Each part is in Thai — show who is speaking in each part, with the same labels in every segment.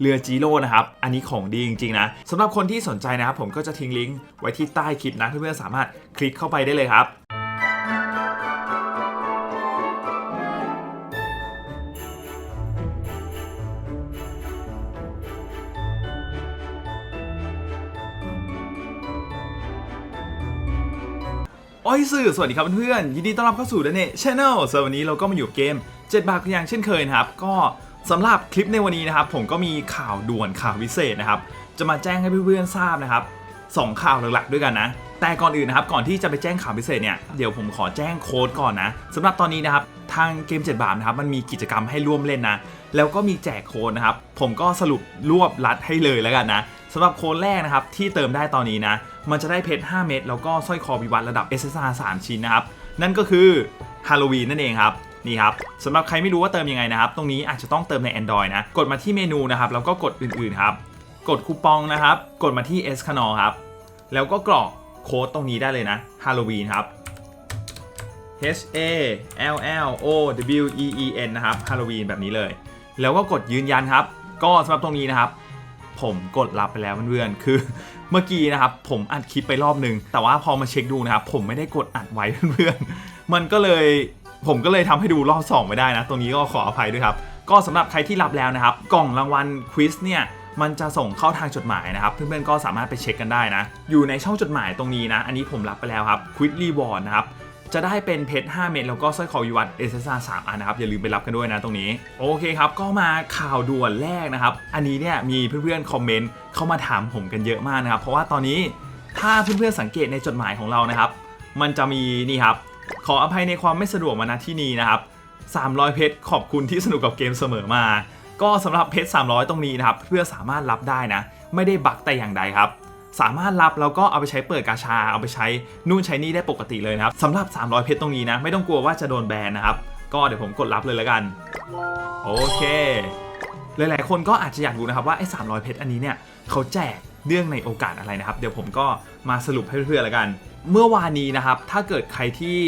Speaker 1: เรือจีโร่นะครับ อันนี้ของดีจริงๆนะสำหรับคนที่สนใจนะครับผมก็จะทิ้งลิงก์ไว้ที่ใต้คลิปนะเพื่อนๆสามารถคลิกเข้าไปได้เลยครับโอ้ยสื่อสวัสดีครับเพื่อนๆยินดีต้อนรับเข้าสู่ d เน c h a n n e l สำหรับวันนี้เราก็มาอยู่เกม 7 บาทอย่างเช่นเคยนะครับ ก็ สำหรับคลิปในวันนี้นะครับผมก็มีข่าวด่วนข่าววิเศษนะครับจะมาแจ้งให้เพื่อนๆทราบนะครับสองข่าวหลักๆด้วยกันนะแต่ก่อนอื่นนะครับก่อนที่จะไปแจ้งข่าวพิเศษเนี่ยเดี๋ยวผมขอแจ้งโค้ดก่อนนะสำหรับตอนนี้นะครับทางเกม7บาทนะครับมันมีกิจกรรมให้ร่วมเล่นนะแล้วก็มีแจกโค้ดนะครับผมก็สรุปรวบรัดให้เลยแล้วกันนะสำหรับโค้ดแรกนะครับที่เติมได้ตอนนี้นะมันจะได้เพชร5เม็ดแล้วก็สร้อยคอวิวัฒน์ระดับ SSR 3 ชิ้นนะครับนั่นก็คือฮาโลวีนนั่นเองครับ นี่ครับสำหรับใครไม่รู้ว่าเติมยังไงนะครับ ตรงนี้อาจจะต้องเติมใน Android นะ กดมาที่เมนูนะครับ แล้วก็กดอื่นๆครับ กดคูปองนะครับ กดมาที่ S คานอครับ แล้วก็กรอกโค้ดตรงนี้ได้เลยนะฮาโลวีนครับ H A L L O W E E N นะครับฮาโลวีนแบบนี้เลย แล้วก็กดยืนยันครับ ก็สำหรับตรงนี้นะครับ ผมกดรับไปแล้วเพื่อนๆ คือเมื่อกี้นะครับ ผมอัดคลิปไปรอบนึง แต่ว่าพอมาเช็คดูนะครับ ผมไม่ได้กดอัดไว้เพื่อนๆ มันก็เลย ผมก็เลยทำให้ดูรอบสองไม่ได้นะ ตรงนี้ก็ขออภัยด้วยครับ ก็สำหรับใครที่รับแล้วนะครับ กล่องรางวัลควิสเนี่ยมันจะส่งเข้าทางจดหมายนะครับ เพื่อนๆก็สามารถไปเช็คกันได้นะ อยู่ในช่องจดหมายตรงนี้นะ อันนี้ผมรับไปแล้วครับควิสรีวอร์ดนะครับจะได้เป็นเพชร 5 เม็ดแล้วก็สร้อยคอวิวัฒน์เอเซซ่า3อันนะครับ อย่าลืมไปรับกันด้วยนะตรงนี้ โอเคครับ ก็มาข่าวด่วนแรกนะครับ อันนี้เนี่ยมีเพื่อนๆ คอมเมนต์เข้ามาถามผมกันเยอะมากนะครับ เพราะว่าตอนนี้ถ้าเพื่อนๆ สังเกตในจดหมายของเรานะครับ มันจะมีนี่ครับ ขออภัยในความไม่สะดวกมาณที่นี้นะครับ 300 เพชรขอบคุณที่สนุกกับเกมเสมอมา ก็สำหรับเพชร 300 ตรงนี้นะครับ เพื่อสามารถรับได้นะ ไม่ได้บักแต่อย่างใดครับ สามารถรับแล้วก็เอาไปใช้เปิดกาชา เอาไปใช้นู่นใช้นี่ได้ปกติเลยนะครับสำหรับ 300 เพชรตรงนี้นะ ไม่ต้องกลัวว่าจะโดนแบนนะครับ ก็เดี๋ยวผมกดรับเลยแล้วกัน โอเค หลายๆ คนก็อาจจะอยากรู้นะครับว่าไอ้300 เพชรอันนี้เนี่ยเขาแจกเนื่องในโอกาสอะไรนะครับ เดี๋ยวผมก็มาสรุปให้เพื่อนๆแล้วกัน เมื่อวานนี้นะครับ ถ้าเกิดใครที่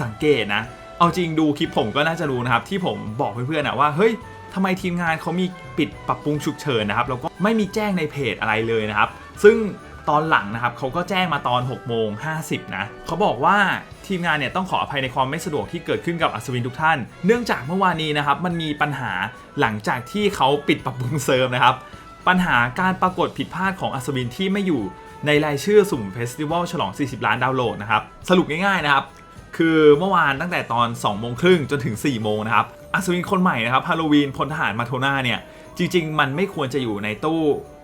Speaker 1: สังเกตนะ เอาจริงดูคลิปผมก็น่าจะรู้นะครับ ที่ผมบอกเพื่อนๆนะว่าเฮ้ยทำไมทีมงานเขามีปิดปรับปรุงฉุกเฉินนะครับแล้วก็ไม่มีแจ้งในเพจอะไรเลยนะครับ ซึ่งตอนหลังนะครับเขาก็แจ้งมาตอน6โมง50นะเขาบอกว่าทีมงานเนี่ยต้องขออภัยในความไม่สะดวกที่เกิดขึ้นกับอัศวินทุกท่าน เนื่องจากเมื่อวานนี้นะครับมันมีปัญหาหลังจากที่เขาปิดปรับปรุงเซิร์ฟนะครับ ปัญหาการปรากฏผิดพลาดของอัศวินที่ไม่อยู่ ในรายชื่อสุ่มเฟสติวัลฉลอง 40 ล้านดาวน์โหลดนะครับ สรุปง่ายๆนะครับ คือเมื่อวานตั้งแต่ตอน 2 โมงครึ่งจนถึง 4 โมงนะครับอัศวินคนใหม่นะครับฮาโลวีนพลทหารมาโทนาเนี่ย จริง ๆ มันไม่ควรจะอยู่ในตู้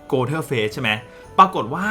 Speaker 1: โกเทอร์เฟสใช่ไหมปรากฏว่า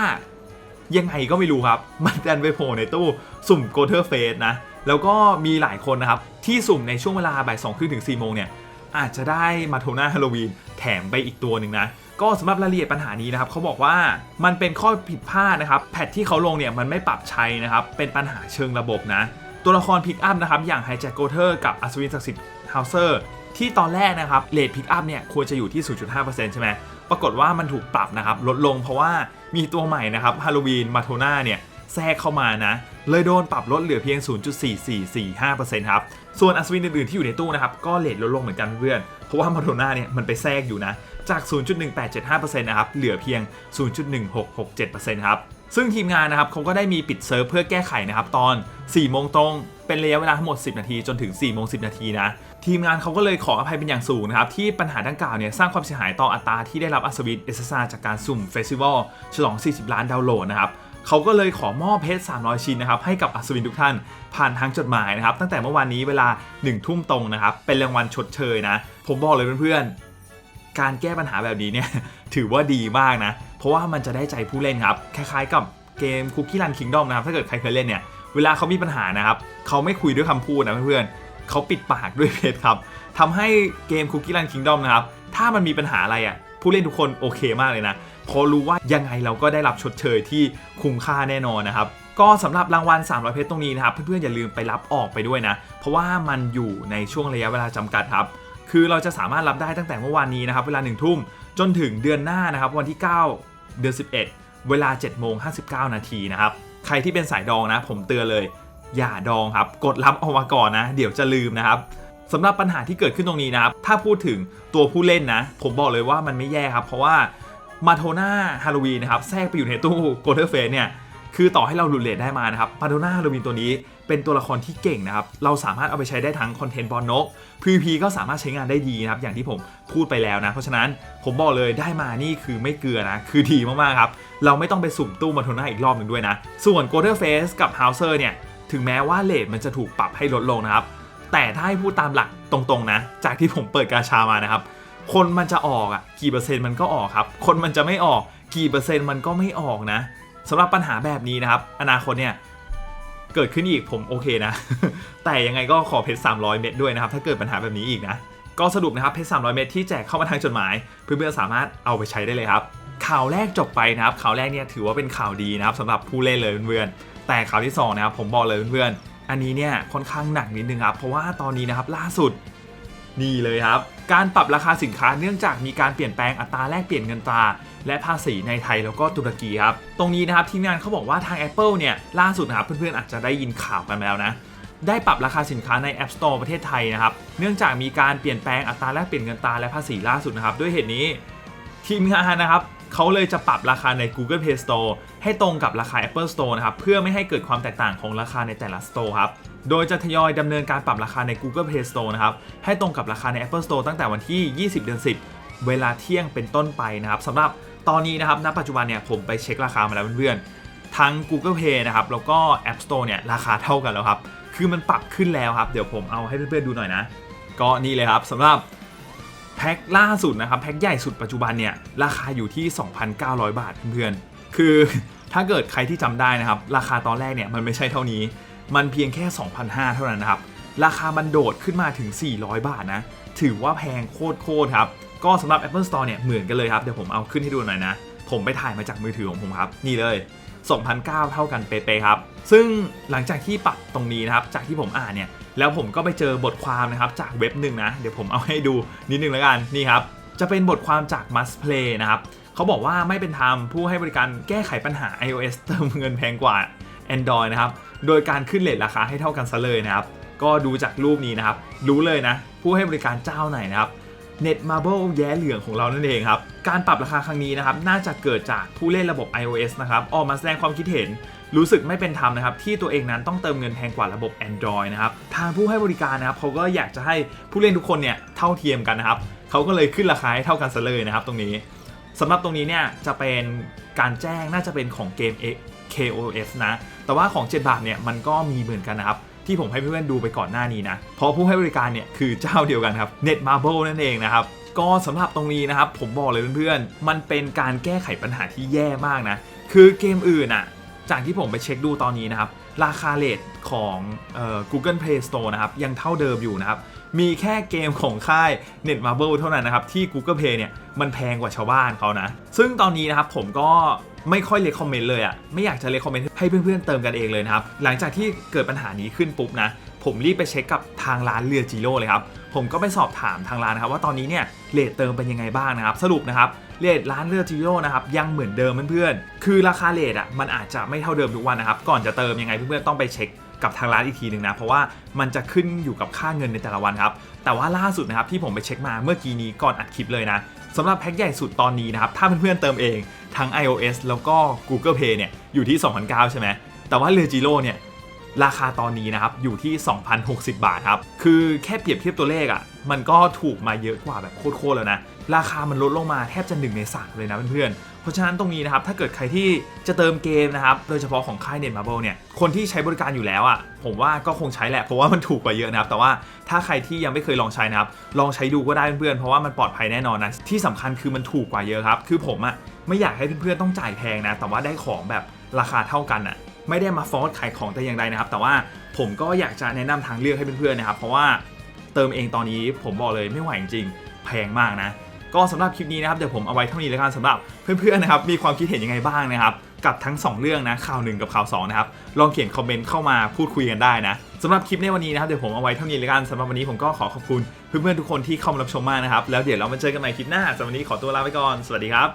Speaker 1: ยังไงก็ไม่รู้ครับ มันดันไปโผล่ในตู้สุ่มโกเทอร์เฟสนะ แล้วก็มีหลายคนนะครับ ที่สุ่มในช่วงเวลาบ่ายสองครึ่งถึง4โมงเนี่ยอาจจะได้มาโทนาฮาโลวีน ถมไปอีกตัวหนึ่งนะก็สำหรับรายละเอียดปัญหานี้นะครับเขาบอกว่ามันเป็นข้อผิดพลาดนะครับแพทที่เขาลงเนี่ยมันไม่ปรับใช้นะครับเป็นปัญหาเชิงระบบนะตัวละครพิกอัพนะครับอย่างไฮแจ็คโกเทอร์กับอัศวินศักดิ์สิทธิ์เฮาเซอร์ที่ตอนแรกนะครับเลทพิกอัพเนี่ยควรจะอยู่ที่ 0.5%ใช่ไหมปรากฏว่ามันถูกปรับนะครับลดลงเพราะว่ามีตัวใหม่นะครับฮาโลวีนมาโทน่าเนี่ยแทรกเข้ามานะ เลยโดนปรับลดเหลือเพียง 0.4445%ครับ ส่วนอัศวินอื่นๆที่อยู่ในตู้นะครับ ก็เลทลดลงเหมือนกันเพื่อน ราะว่ามาโดน่าเนี่ยมันไปแทรกอยู่นะ จาก 0.1875%นะครับ เหลือเพียง 0.1667%ครับ ซึ่งทีมงานนะครับเขาก็ได้มีปิดเซิร์ฟเพื่อแก้ไขนะครับ ตอน 4 โมงตรงเป็นระยะเวลาทั้งหมด 10 นาทีจนถึง 4 โมง 10 นาทีนะ ทีมงานเขาก็เลยขออภัยเป็นอย่างสูงนะครับ ที่ปัญหาดังกล่าวเนี่ย สร้างความเสียหายต่ออัตราที่ได้รับอัศวินเอสซาจากการสุ่มเฟสติวัลฉลอง 40 ล้านดาวน์โหลดนะครับ เขาก็เลยขอมอบเพชร 300 ชิ้นนะครับให้กับอัศวินทุกท่านผ่านทางจดหมายนะครับตั้งแต่เมื่อวานนี้เวลา1ทุ่มตรงนะครับเป็นรางวัลชดเชยนะ ผมบอกเลยเพื่อนๆ การแก้ปัญหาแบบนี้เนี่ยถือว่าดีมากนะ เพราะว่ามันจะได้ใจผู้เล่นครับ คล้ายๆกับเกม Cookie Run Kingdom นะครับถ้าเกิดใครเคยเล่นเนี่ยเวลาเขามีปัญหานะครับเขาไม่คุยด้วยคำพูดนะเพื่อนๆเขาปิดปากด้วยเพชรครับทำให้เกม Cookie Run Kingdom นะครับถ้ามันมีปัญหาอะไรอะ ผู้เล่นทุกคนโอเคมากเลยนะพอรู้ว่ายังไงเราก็ได้รับชดเชยที่คุ้มค่าแน่นอนนะครับก็สำหรับรางวัล 300 เพชรตรงนี้นะครับ เพื่อนๆอย่าลืมไปรับออกไปด้วยนะ เพราะว่ามันอยู่ในช่วงระยะเวลาจำกัดครับ คือเราจะสามารถรับได้ตั้งแต่เมื่อวานนี้นะครับ เวลา 1 ทุ่มจนถึงเดือนหน้านะครับ วันที่ 9 เดือน 11 เวลา7โมง59 นาทีนะครับ ใครที่เป็นสายดองนะ ผมเตือนเลย อย่าดองครับ กดรับออกมาก่อนนะ เดี๋ยวจะลืมนะครับ สำหรับปัญหาที่เกิดขึ้นตรงนี้นะครับ ถ้าพูดถึงตัวผู้เล่นนะ ผมบอกเลยว่ามันไม่แย่ครับ เพราะว่ามาโทน่าฮาโลวีนนะครับแทรกไปอยู่ในตู้โกลเด้เฟสเนี่ยคือต่อให้เราหลุดเลทได้มานะครับมาโดน่าฮาโลวีนตัวนี้เป็นตัวละครที่เก่งนะครับ เราสามารถเอาไปใช้ได้ทั้งคอนเทนต์บอลนก PVP ก็สามารถใช้งานได้ดีนะครับ อย่างที่ผมพูดไปแล้วนะ เพราะฉะนั้นผมบอกเลยได้มานี่คือไม่เกลือนะ คือดีมาก ๆ ครับ เราไม่ต้องไปสุ่มตู้มาโทน่าอีกรอบหนึ่งด้วยนะ ส่วน g o l d e r Face กับ h o u s e r เนี่ย ถึงแม้ว่าเลทมันจะถูกปรับให้ลดลงนะครับ แต่ถ้าให้พูดตามหลักตรงๆนะ จากที่ผมเปิดกาชามานะครับ คนมันจะออกอะกี่เปอร์เซ็นต์มันก็ออกครับ คนมันจะไม่ออกกี่เปอร์เซ็นต์มันก็ไม่ออกนะสำหรับปัญหาแบบนี้นะครับ อนาคตเนี่ยเกิดขึ้นอีกผมโอเคนะ แต่ยังไงก็ขอเพชร300 เม็ดด้วยนะครับ ถ้าเกิดปัญหาแบบนี้อีกนะ ก็สรุปนะครับเพชร300 เม็ดที่แจกเข้ามาทางจดหมาย เพื่อนๆสามารถเอาไปใช้ได้เลยครับ ข่าวแรกจบไปนะครับข่าวแรกเนี่ยถือว่าเป็นข่าวดีนะครับสำหรับผู้เล่นเลยเพื่อนๆแต่ข่าวที่สองนะครับผมบอกเลยเพื่อนๆ อันนี้เนี่ยค่อนข้างหนักนิดนึงครับ เพราะว่าตอนนี้นะครับล่าสุดนี่เลยครับ การปรับราคาสินค้าเนื่องจากมีการเปลี่ยนแปลงอัตราแลกเปลี่ยนเงินตรา และภาษีในไทยแล้วก็ตุรกีครับ ตรงนี้นะครับทีมงานเขาบอกว่าทาง Apple เนี่ยล่าสุดนะครับเพื่อนๆอาจจะได้ยินข่าวกันมาแล้วนะ ได้ปรับราคาสินค้าใน App Store ประเทศไทยนะครับ เนื่องจากมีการเปลี่ยนแปลงอัตราแลกเปลี่ยนเงินตราและภาษีล่าสุดนะครับ ด้วยเหตุนี้ ทีมงานนะครับ เขาเลยจะปรับราคาใน Google Play Store ให้ตรงกับราคา Apple Store นะครับ เพื่อไม่ให้เกิดความแตกต่างของราคาในแต่ละ Store ครับ โดยจะทยอยดำเนินการปรับราคาใน Google Play Store นะครับ ให้ตรงกับราคาใน Apple Store ตั้งแต่วันที่ 20 เดือน 10 เวลาเที่ยงเป็นต้นไปนะครับสำหรับตอนนี้นะครับ ณ ปัจจุบันเนี่ยผมไปเช็คราคามาแล้วเพื่อนๆ ทั้ง Google Play นะครับ แล้วก็ App Store เนี่ยราคาเท่ากันแล้วครับ คือมันปรับขึ้นแล้วครับ เดี๋ยวผมเอาให้เพื่อนๆดูหน่อยนะ ก็นี่เลยครับสำหรับ พ็คล่าสุดนะครับ แพ็คใหญ่สุดปัจจุบันเนี่ยราคาอยู่ที่ 2,900 บาทเพื่อนๆ คือถ้าเกิดใครที่จำได้นะครับ ราคาตอนแรกเนี่ยมันไม่ใช่เท่านี้ มันเพียงแค่ 2,500 เท่านั้นนะครับ ราคามันโดดขึ้นมาถึง 400 บาทนะ ถือว่าแพงโคตรๆครับ ก็สำหรับ Apple Store เนี่ยเหมือนกันเลยครับ เดี๋ยวผมเอาขึ้นให้ดูหน่อยนะ ผมไปถ่ายมาจากมือถือของผมครับ นี่เลย 2,009เท่ากันเป๊ะๆครับ ซึ่งหลังจากที่ปรับตรงนี้นะครับ จากที่ผมอ่านเนี่ย แล้วผมก็ไปเจอบทความนะครับ จากเว็บหนึ่งนะ เดี๋ยวผมเอาให้ดูนิดนึงแล้วกัน นี่ครับ จะเป็นบทความจาก Must Play นะครับ เขาบอกว่าไม่เป็นธรรมผู้ให้บริการแก้ไขปัญหา iOS เติมเงินแพงกว่า Android นะครับ โดยการขึ้นเลทราคาให้เท่ากันซะเลยนะครับ ก็ดูจากรูปนี้นะครับ รู้เลยนะ ผู้ให้บริการเจ้าไหนนะครับ Net Marble แย้เหลืองของเรานั่นเองครับ การปรับราคาครั้งนี้นะครับ น่าจะเกิดจากผู้เล่นระบบ iOS นะครับ ออกมาแสดงความคิดเห็น รู้สึกไม่เป็นธรรมนะครับ ที่ตัวเองนั้นต้องเติมเงินแพงกว่าระบบ Android นะครับ ทางผู้ให้บริการนะครับเขาก็อยากจะให้ผู้เล่นทุกคนเนี่ยเท่าเทียมกันนะครับเขาก็เลยขึ้นราคาให้เท่ากันซะเลยนะครับตรงนี้สำหรับตรงนี้เนี่ยจะเป็นการแจ้งน่าจะเป็นของเกม KOF นะ แต่ว่าของ 7 บาทเนี่ยมันก็มีเหมือนกันนะครับ ที่ผมให้เพื่อนๆดูไปก่อนหน้านี้นะ เพราะผู้ให้บริการเนี่ยคือเจ้าเดียวกันครับ Net Marble นั่นเองนะครับก็สำหรับตรงนี้นะครับ ผมบอกเลยเพื่อนๆ มันเป็นการแก้ไขปัญหาที่แย่มากนะ คือเกมอื่นอะจากที่ผมไปเช็คดูตอนนี้นะครับ ราคาเลทของเอ่อ Google Play Store นะครับ ยังเท่าเดิมอยู่นะครับ มีแค่เกมของค่าย Net Marble เท่านั้นนะครับ ที่ Google Play เนี่ย มันแพงกว่าชาวบ้านเขานะ ซึ่งตอนนี้นะครับผมก็ ไม่ค่อยเลคคอมเมนต์เลยอะ่ะไม่อยากจะเลคคอมเมนต์ให้เพื่อนๆเติมกันเองเลยนะครับ หลังจากที่เกิดปัญหานี้ขึ้นปุ๊บนะ ผมรีบไปเช็คกับทางร้านเรือจิโร่เลยครับ ผมก็ไปสอบถามทางร้านนะครับ ว่าตอนนี้เนี่ยเลทเติมเป็นยังไงบ้างนะครับ สรุปนะครับเลทร้านเรือจิโร่นะครับยังเหมือนเดิมเพื่อนๆคือราคาเลทอะมันอาจจะไม่เท่าเดิมทุกวันนะครับก่อนจะเติมยังไงเพื่อนๆต้องไปเช็ค กับทางร้านอีกทีหนึ่งนะ เพราะว่ามันจะขึ้นอยู่กับค่าเงินในแต่ละวันครับ แต่ว่าล่าสุดนะครับที่ผมไปเช็คมาเมื่อกี้นี้ก่อนอัดคลิปเลยนะสำหรับแพ็คใหญ่สุดตอนนี้นะครับ ถ้าเพื่อนๆเติมเองทั้ง iOS แล้วก็ Google Pay เนี่ยอยู่ที่2,009ใช่ไหมแต่ว่าเรือจิโร่เนี่ยราคาตอนนี้นะครับอยู่ที่ 2,060 บาทครับ คือแค่เปรียบเทียบตัวเลขอะ่ะ มันก็ถูกมาเยอะกว่าแบบโคตรๆแล้วนะ ราคามันลดลงมาแทบจะ1ใน3เลยนะเพื่อนๆ เพราะฉะนั้นตรงนี้นะครับถ้าเกิดใครที่จะเติมเกมนะครับโดยเฉพาะของค่ายเน็ตมาร์เบลเนี่ยคนที่ใช้บริการอยู่แล้วอะ่ะผมว่าก็คงใช้แหละเพราะว่ามันถูกกว่าเยอะนะครับ แต่ว่าถ้าใครที่ยังไม่เคยลองใช้นะครับลองใช้ดูก็ได้เพื่อนๆเพราะว่ามันปลอดภัยแน่นอนนะที่สำคัญคือมันถูกกว่าเยอะครับคือผมอะ่ะไม่อยากให้เพื่อนๆต้องจ่ายแพงนะแต่ว่าได้ของแบบราคาเท่ากันอะไม่ได้มาฟอสขายของแต่อย่างใดนะครับ แต่ว่าผมก็อยากจะแนะนำทางเลือกให้เพื่อนๆนะครับ เพราะว่าเติมเองตอนนี้ผมบอกเลยไม่ไหวจริงๆแพงมากนะ ก็สำหรับคลิปนี้นะครับเดี๋ยวผมเอาไว้เท่านี้แล้วกันสำหรับเพื่อนๆนะครับมีความคิดเห็นยังไงบ้างนะครับกับทั้ง 2 เรื่องนะข่าว1กับข่าว2นะครับลองเขียนคอมเมนต์เข้ามาพูดคุยกันได้นะสำหรับคลิปในวันนี้นะครับเดี๋ยวผมเอาไว้เท่านี้แล้วกันสำหรับวันนี้ผมก็ขอขอบคุณเพื่อนๆทุกคนที่เข้ามารับชมมากนะครับแล้วเดี๋ยวเรามาเจอกันใหม่คลิปหน้าสำหรับวันนี้ขอตัวลาไปก่อนสวัสดีครับ